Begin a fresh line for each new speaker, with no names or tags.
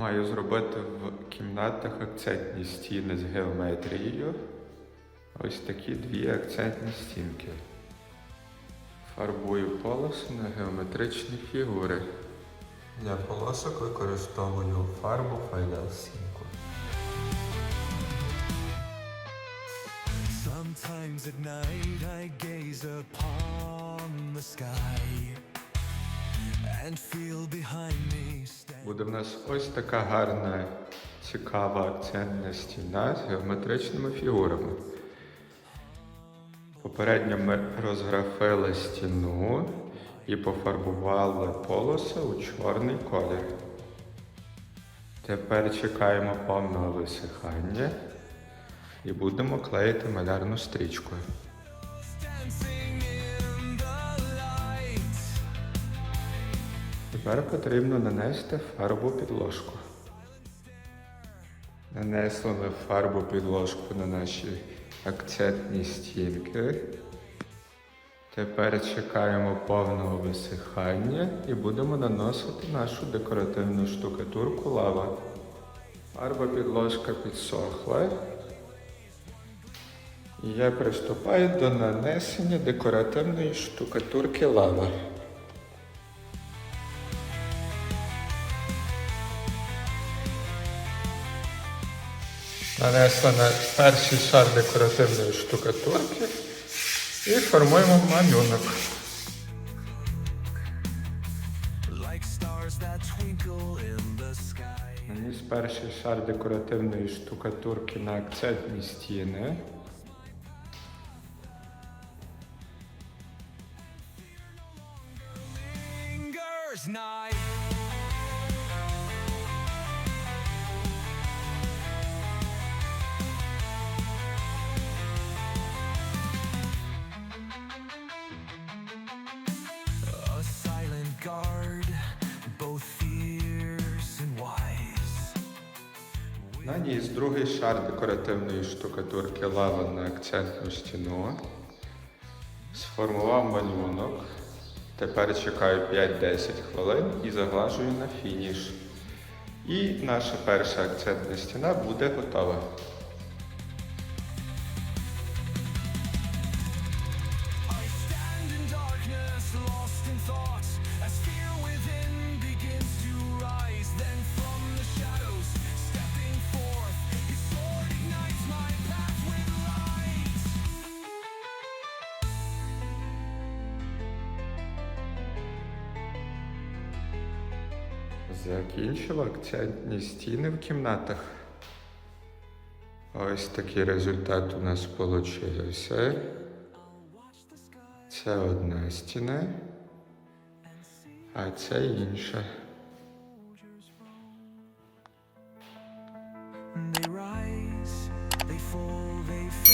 Маю зробити в кімнатах акцентні стіни з геометрією. Ось такі дві акцентні стінки. Фарбую полоси на геометричні фігури. Для полосок використовую фарбу Final Sync.
Sometimes at night I gaze upon the sky
Буде в нас ось така гарна, цікава акцентна стіна з геометричними фігурами. Попередньо ми розграфили стіну і пофарбували полоси у чорний колір. Тепер чекаємо повного висихання і будемо клеїти малярну стрічку. Тепер потрібно нанести фарбу підложку. Нанесли ми фарбу підложку на наші акцентні стінки. Тепер чекаємо повного висихання і будемо наносити нашу декоративну штукатурку лава. Фарба підложка підсохла. І я приступаю до нанесення декоративної штукатурки лава. Нанесли на перший шар декоративної штукатурки і формуємо малюнок. Наніс перший шар декоративної штукатурки на акцентні стіни.
Fingers night.
Наніс другий шар декоративної штукатурки лава на акцентну стіну. Сформував малюнок. Тепер чекаю 5-10 хвилин і заглажую на фініш. І наша перша акцентна стіна буде готова. Закінчила акцентні стіни в кімнатах. Ось такий результат у нас вийшов. Це одна стіна, а це інша. They rise, they fall, they fall.